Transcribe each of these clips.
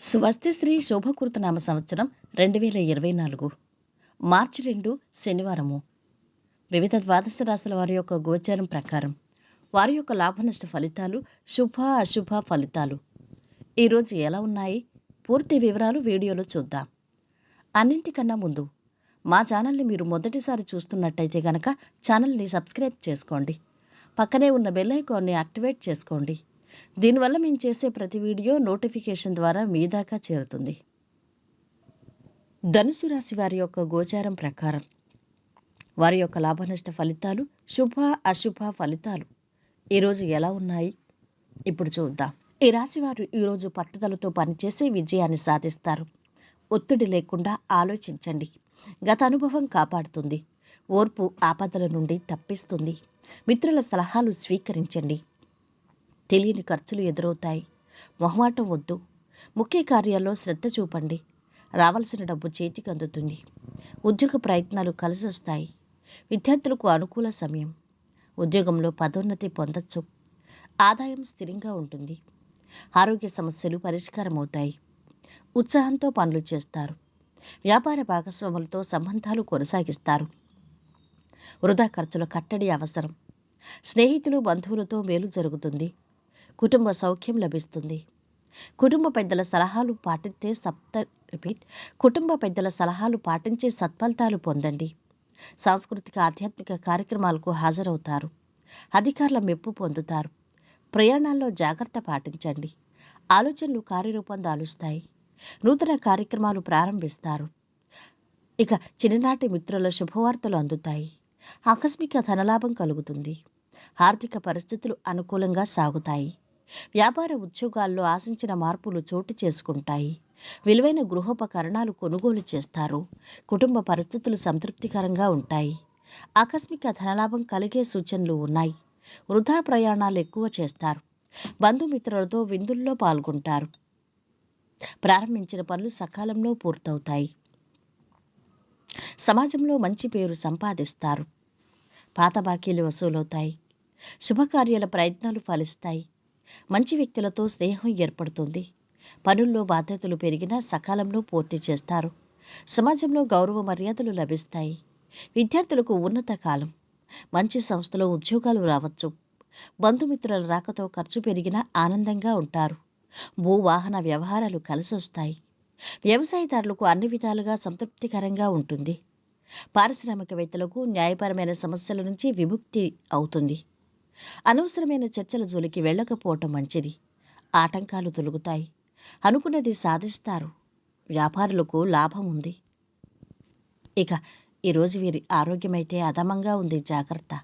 స్వస్తి శ్రీ శోభకృతనామ సంవత్సరం రెండు వేల ఇరవై నాలుగు. మార్చి రెండు శనివారము. వివిధ ద్వాదశ రాశుల వారి యొక్క గోచారం ప్రకారం వారి యొక్క లాభనష్ట ఫలితాలు శుభ అశుభ ఫలితాలు. ఈరోజు ఎలా ఉన్నాయి? పూర్తి వివరాలు వీడియోలో చూద్దాం. అన్నింటికన్నా ముందు మా ఛానల్ని మీరు మొదటిసారి చూస్తున్నట్టయితే కనుక ఛానల్ని సబ్స్క్రైబ్ చేసుకోండి. పక్కనే ఉన్న బెల్ ఐకాన్ని యాక్టివేట్ చేసుకోండి. దీనివల్ల మేము చేసే ప్రతి వీడియో నోటిఫికేషన్ ద్వారా మీ దాకా చేరుతుంది. ధనుసు రాశి వారి యొక్క గోచారం ప్రకారం వారి యొక్క లాభనష్ట ఫలితాలు శుభ అశుభ ఫలితాలు ఈరోజు ఎలా ఉన్నాయి? ఇప్పుడు చూద్దాం. ఈ రాశి వారు ఈరోజు పట్టుదలతో పనిచేసి విజయాన్ని సాధిస్తారు. ఒత్తిడి లేకుండా ఆలోచించండి. గత అనుభవం కాపాడుతుంది. ఓర్పు ఆపదల నుండి తప్పిస్తుంది. మిత్రుల సలహాలు స్వీకరించండి. తెలియని ఖర్చులు ఎదురవుతాయి. మొహమాటం వద్దు. ముఖ్య కార్యాల్లో శ్రద్ధ చూపండి. రావాల్సిన డబ్బు చేతికి అందుతుంది. ఉద్యోగ ప్రయత్నాలు కలిసి వస్తాయి విద్యార్థులకు అనుకూల సమయం. ఉద్యోగంలో పదోన్నతి పొందొచ్చు. ఆదాయం స్థిరంగా ఉంటుంది. ఆరోగ్య సమస్యలు పరిష్కారం అవుతాయి ఉత్సాహంతో పనులు చేస్తారు. వ్యాపార భాగస్వాములతో సంబంధాలు కొనసాగిస్తారు. వృధా ఖర్చుల కట్టడి అవసరం. స్నేహితులు బంధువులతో మేలు జరుగుతుంది. కుటుంబ సౌఖ్యం లభిస్తుంది. కుటుంబ పెద్దల సలహాలు పాటిస్తే సప్త రిపీట్ కుటుంబ పెద్దల సలహాలు పాటించే సత్ఫలితాలు పొందండి. సాంస్కృతిక ఆధ్యాత్మిక కార్యక్రమాలకు హాజరవుతారు. అధికారుల మెప్పు పొందుతారు. ప్రయాణాల్లో జాగ్రత్త పాటించండి. ఆలోచనలు కార్యరూపం దాలుస్తాయి నూతన కార్యక్రమాలు ప్రారంభిస్తారు. ఇక చిన్ననాటి మిత్రుల శుభవార్తలు అందుతాయి. ఆకస్మిక ధనలాభం కలుగుతుంది. ఆర్థిక పరిస్థితులు అనుకూలంగా సాగుతాయి. వ్యాపార ఉద్యోగాల్లో ఆశించిన మార్పులు చోటు చేసుకుంటాయి. విలువైన గృహోపకరణాలు కొనుగోలు చేస్తారు. కుటుంబ పరిస్థితులు సంతృప్తికరంగా ఉంటాయి. ఆకస్మిక ధనలాభం కలిగే సూచనలు ఉన్నాయి. వృధా ప్రయాణాలు ఎక్కువ చేస్తారు. బంధుమిత్రులతో విందుల్లో పాల్గొంటారు. ప్రారంభించిన పనులు సకాలంలో పూర్తవుతాయి. సమాజంలో మంచి పేరు సంపాదిస్తారు. పాత బాకీలు వసూలవుతాయి. శుభకార్యాల ప్రయత్నాలు ఫలిస్తాయి. మంచి వ్యక్తులతో స్నేహం ఏర్పడుతుంది. పనుల్లో బాధ్యతలు పెరిగినా సకాలంలో పూర్తి చేస్తారు. సమాజంలో గౌరవ మర్యాదలు లభిస్తాయి. విద్యార్థులకు ఉన్నత కాలం. మంచి సంస్థలో ఉద్యోగాలు రావచ్చు. బంధుమిత్రుల రాకతో ఖర్చు పెరిగినా ఆనందంగా ఉంటారు. భూవాహన వ్యవహారాలు కలిసి వస్తాయి. వ్యవసాయదారులకు అన్ని విధాలుగా సంతృప్తికరంగా ఉంటుంది. పారిశ్రామికవేత్తలకు న్యాయపరమైన సమస్యల నుంచి విముక్తి అవుతుంది. అనవసరమైన చర్చల జోలికి వెళ్ళకపోవటం మంచిది. ఆటంకాలు తొలుగుతాయి. అనుకున్నది సాధిస్తారు. వ్యాపారులకు లాభం ఉంది. ఇక ఈరోజు వీరి ఆరోగ్యమైతే అధమంగా ఉంది. జాగ్రత్త.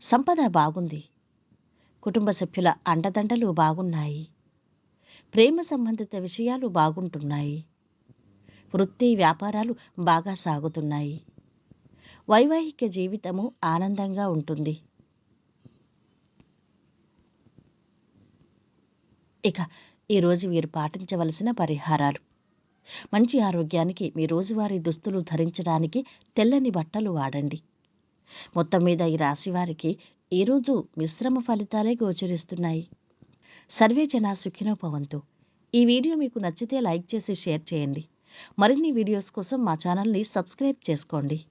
సంపద బాగుంది. కుటుంబ సభ్యుల అండదండలు బాగున్నాయి. ప్రేమ సంబంధిత విషయాలు బాగుంటున్నాయి. వృత్తి వ్యాపారాలు బాగా సాగుతున్నాయి. వైవాహిక జీవితము ఆనందంగా ఉంటుంది. ఇక ఈరోజు వీరు పాటించవలసిన పరిహారాలు. మంచి ఆరోగ్యానికి మీ రోజువారీ దుస్తులు ధరించడానికి తెల్లని బట్టలు వాడండి. మొత్తం మీద ఈ రాశివారికి ఈరోజు మిశ్రమ ఫలితాలే గోచరిస్తున్నాయి. సర్వే జన సుఖినోపవంతు ఈ వీడియో మీకు నచ్చితే లైక్ చేసి షేర్ చేయండి. మరిన్ని వీడియోస్ కోసం మా ఛానల్ని సబ్స్క్రైబ్ చేసుకోండి.